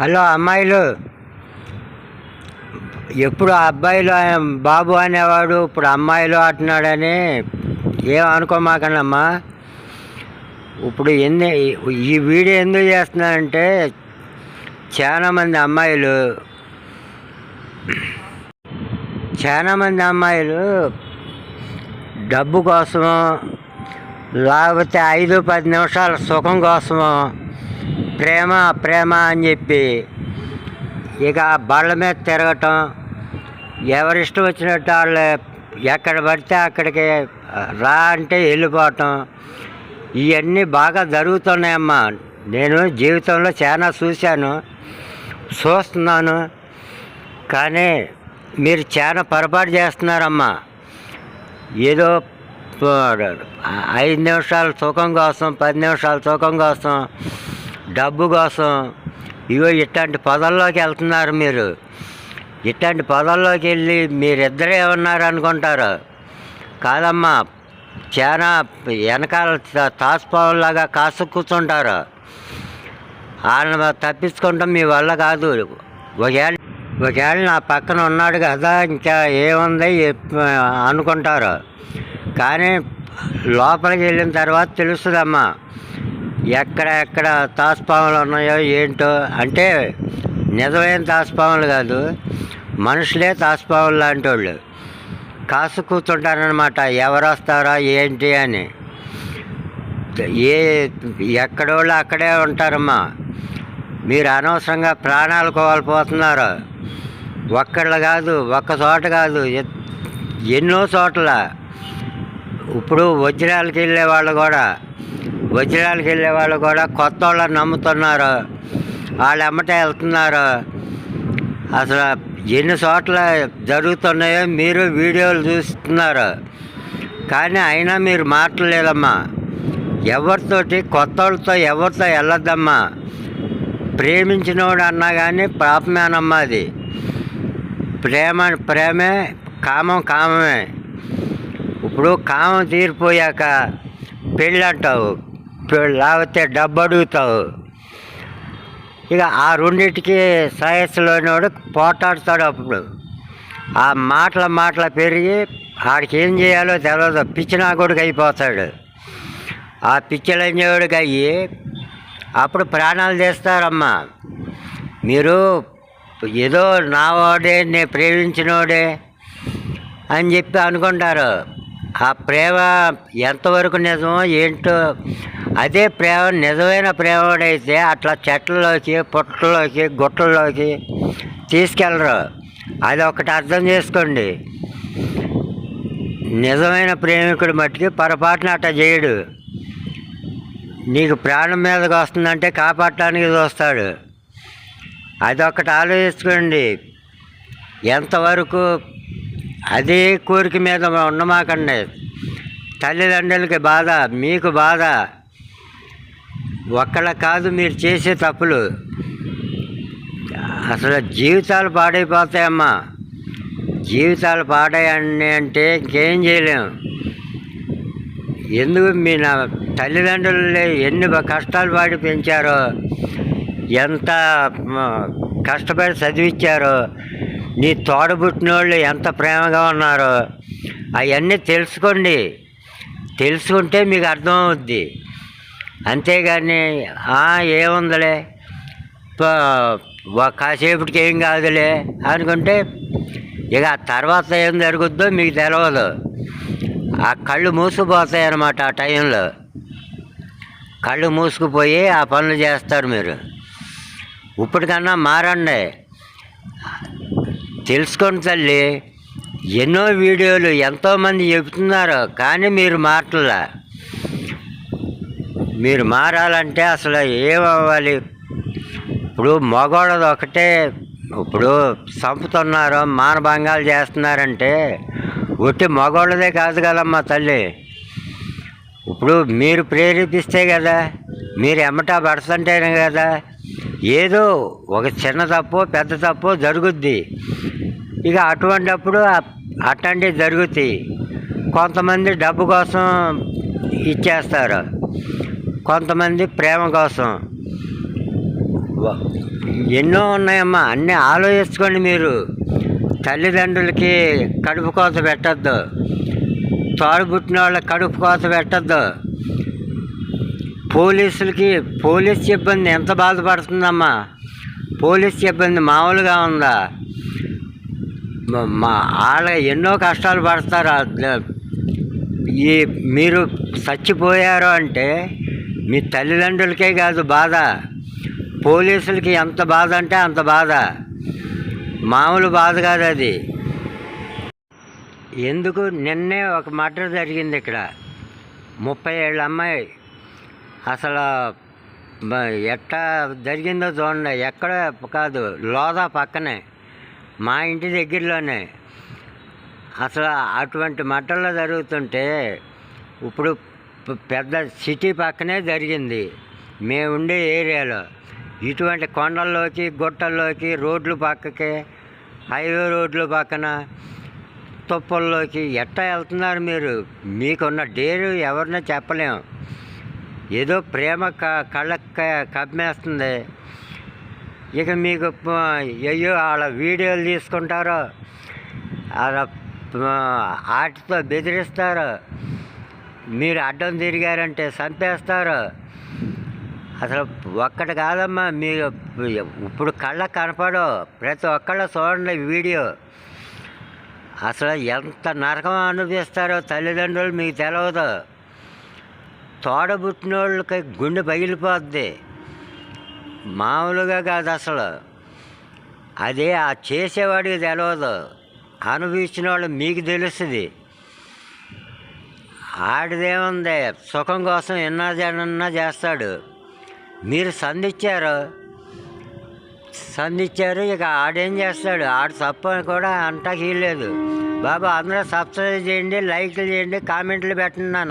Hello అమ్మాయిలు. ఎప్పుడు అబ్బాయిలు బాబు అనేవాడు ఇప్పుడు అమ్మాయిలు అంటున్నాడని ఏం ఇప్పుడు ఎన్ని ఈ వీడియో ఎందుకు చేస్తున్నానంటే చాలామంది అమ్మాయిలు చాలామంది అమ్మాయిలు డబ్బు కోసము లేకపోతే ఐదు పది నిమిషాల సుఖం కోసము ప్రేమ ప్రేమ అని చెప్పి ఇక బళ్ళ మీద తిరగటం. ఎవరిష్టం వచ్చినట్టు వాళ్ళు ఎక్కడ పడితే అక్కడికి రా అంటే వెళ్ళిపోవటం. ఇవన్నీ బాగా జరుగుతున్నాయమ్మా. నేను జీవితంలో చాలా చూశాను చూస్తున్నాను. కానీ మీరు చాలా పొరపాటు చేస్తున్నారమ్మా. ఏదో ఐదు నిమిషాల సుఖం కోసం పది నిమిషాల సుఖం కోసం డబ్బు కోసం ఇగో ఇట్లాంటి పదల్లోకి వెళ్తున్నారు మీరు. ఇట్లాంటి పదల్లోకి వెళ్ళి మీరిద్దరే ఉన్నారు అనుకుంటారు. కాదమ్మా చాలా వెనకాల తా- తాసుపావులాగా కాసు కూర్చుంటారు. వాళ్ళని తప్పించుకుంటాం మీ వల్ల కాదు. ఒకవేళ ఒకవేళ నా పక్కన ఉన్నాడు కదా ఇంకా ఏముంది అనుకుంటారు. కానీ లోపలికి వెళ్ళిన తర్వాత తెలుస్తుందమ్మా ఎక్కడ ఎక్కడ ఉన్నాయో ఏంటో అంటే నిజమైన తాస్పాములు కాదు మనుషులే తాస్పాములు లాంటి వాళ్ళు కాసు కూర్చుంటారనమాట ఎవరు వస్తారా ఏంటి అని. ఏ ఎక్కడోళ్ళు అక్కడే ఉంటారమ్మా. మీరు అనవసరంగా ప్రాణాలు కోల్పోతున్నారు. ఒక్కళ్ళు కాదు ఒక్క చోట కాదు ఎన్నో చోట్ల. ఇప్పుడు వజ్రాలకు వెళ్ళే వాళ్ళు కూడా వజ్రాలకు వెళ్ళే వాళ్ళు కూడా కొత్త వాళ్ళని నమ్ముతున్నారు. వాళ్ళు ఎమ్మటే వెళ్తున్నారు. అసలు ఎన్ని చోట్ల జరుగుతున్నాయో మీరు వీడియోలు చూస్తున్నారు. కానీ అయినా మీరు మాట్లాడలేదమ్మా. ఎవరితోటి కొత్త వాళ్ళతో ఎవరితో వెళ్ళొద్దమ్మా. ప్రేమించినోడు అన్నా కానీ పాపమేనమ్మా అది. ప్రేమ ప్రేమే కామం కామమే. ఇప్పుడు కామం తీరిపోయాక పెళ్ళి అంటావు లేకపోతే డబ్బు అడుగుతావు ఇక ఆ రెండింటికి సయస్సులోనోడు పోటాడుతాడు అప్పుడు. ఆ మాటల మాటల పెరిగి ఆడికి ఏం చేయాలో తెలియదు పిచ్చినాకుడికి అయిపోతాడు. ఆ పిచ్చలంజోడికి అయ్యి అప్పుడు ప్రాణాలు తీస్తారమ్మా. మీరు ఏదో నా వాడే నేను ప్రేమించినోడే అని చెప్పి అనుకుంటారు. ఆ ప్రేమ ఎంతవరకు నిజమో ఏంటో అదే ప్రేమ నిజమైన ప్రేమడైతే అట్లా చెట్లలోకి పుట్టల్లోకి గుట్టల్లోకి తీసుకెళ్ళరు. అది ఒకటి అర్థం చేసుకోండి. నిజమైన ప్రేమికుడు మట్టికి పొరపాటున అట్లా చేయడు. నీకు ప్రాణం మీదకి వస్తుందంటే కాపాడటానికి చూస్తాడు అదొకటి ఆలోచించుకోండి. ఎంతవరకు అదే కోరిక మీద ఉన్నమాకండి తల్లిదండ్రులకి బాధ మీకు బాధ ఒక్కళ్ళ కాదు మీరు చేసే తప్పులు. అసలు జీవితాలు పాడైపోతాయమ్మా. జీవితాలు పాడాయని అంటే ఇంకేం చేయలేము ఎందుకు మీ నా తల్లిదండ్రులు ఎన్ని కష్టాలు పాడి పెంచారో ఎంత కష్టపడి చదివించారో నీ తోడబుట్టిన వాళ్ళు ఎంత ప్రేమగా ఉన్నారో అవన్నీ తెలుసుకోండి. తెలుసుకుంటే మీకు అర్థమవుద్ది. అంతేగాని "ఆ, ఏముందిలే? కాసేపటికి ఏం కాదులే అనుకుంటే ఇక తర్వాత ఏం జరుగుద్దో మీకు తెలియదు ఆ కళ్ళు మూసుకుపోతాయి అన్నమాట ఆ టైంలో. కళ్ళు మూసుకుపోయి ఆ పనులు చేస్తారు మీరు. ఇప్పటికన్నా మారండి. తెలుసుకోండి తల్లి ఎన్నో వీడియోలు ఎంతోమంది చెబుతున్నారు కానీ మీరు మారట్లా. మీరు మారాలంటే అసలు ఏమవ్వాలి? ఇప్పుడు మగవాళ్ళది ఒకటే. ఇప్పుడు చంపుతున్నారు మానభంగాలు చేస్తున్నారంటే ఒట్టి మగవాళ్ళదే కాదు కదమ్మా తల్లి. ఇప్పుడు మీరు ప్రేరేపిస్తే కదా మీరు ఎమ్మటా పడుతుంటేనే కదా ఏదో ఒక చిన్న తప్పు పెద్ద తప్పు జరుగుద్ది. ఇక అటువంటిప్పుడు అ- అట్లాంటివి జరుగుతాయి. కొంతమంది డబ్బు కోసం ఇచ్చేస్తారు. కొంతమంది ప్రేమ కోసం. ఎన్నో ఉన్నాయమ్మా అన్నీ ఆలోచించుకోండి మీరు. తల్లిదండ్రులకి కడుపు కోత పెట్టద్దు. తోడబుట్టిన వాళ్ళకి కడుపు కోత పెట్టద్దు. పోలీసులకి పోలీస్ సిబ్బంది ఎంత బాధపడుతుందమ్మా. పోలీస్ సిబ్బంది మామూలుగా ఉందా? మ- వాళ్ళ ఎన్నో కష్టాలు పడతారు. ఈ మీరు చచ్చిపోయారు అంటే మీ తల్లిదండ్రులకే కాదు బాధ. పోలీసులకి ఎంత బాధ అంటే అంత బాధ. మామూలు బాధ కాదు అది. ఎందుకు? నిన్నే ఒక మర్డర్ జరిగింది ఇక్కడ. ముప్పై ఏళ్ళ అమ్మాయి. అసలు ఎట్టా జరిగిందో చూడండి. ఎక్కడ కాదు లోదా పక్కనే. మా ఇంటి దగ్గరలోనే. అసలు అటువంటి మట్టల్లో జరుగుతుంటే ఇప్పుడు పెద్ద సిటీ పక్కనే జరిగింది. మేము ఉండే ఏరియాలో. ఇటువంటి కొండల్లోకి గుట్టల్లోకి రోడ్లు పక్కకి హైవే రోడ్లు పక్కన తుప్పల్లోకి ఎట్టా వెళ్తున్నారు మీరు? మీకున్న డేరు ఎవరినో చెప్పలేం. ఏదో ప్రేమ క కళ్ళకి క- కమ్మేస్తుంది. ఇక మీకు అయ్యో వాళ్ళ వీడియోలు తీసుకుంటారో వాళ్ళ ఆటితో బెదిరిస్తారు మీరు అడ్డం తిరిగారంటే చంపేస్తారు అసలు ఒక్కటి కాదమ్మా మీరు ఇప్పుడు కళ్ళ కనపడో ప్రతి ఒక్కళ్ళ చూడండి వీడియో. అసలు ఎంత నరకం అనిపిస్తారో తల్లిదండ్రులు మీకు తెలియదు తోడబుట్టిన వాళ్ళకి గుండె పగిలిపోద్ది. మామూలుగా కాదు అసలు. అదే ఆ చేసేవాడికి తెలియదు అనుభవించిన వాళ్ళు మీకు తెలుస్తుంది. ఆడిదేముంది? సుఖం కోసం ఎన్నా జనన్నా చేస్తాడు. మీరు సంధిచ్చారు. సంధిచ్చారు ఇక ఆడేం చేస్తాడు? ఆడు తప్పని కూడా అంటా లేదు బాబా అందరూ సబ్స్క్రైబ్ చేయండి లైక్లు చేయండి కామెంట్లు పెట్టండి నాన్న.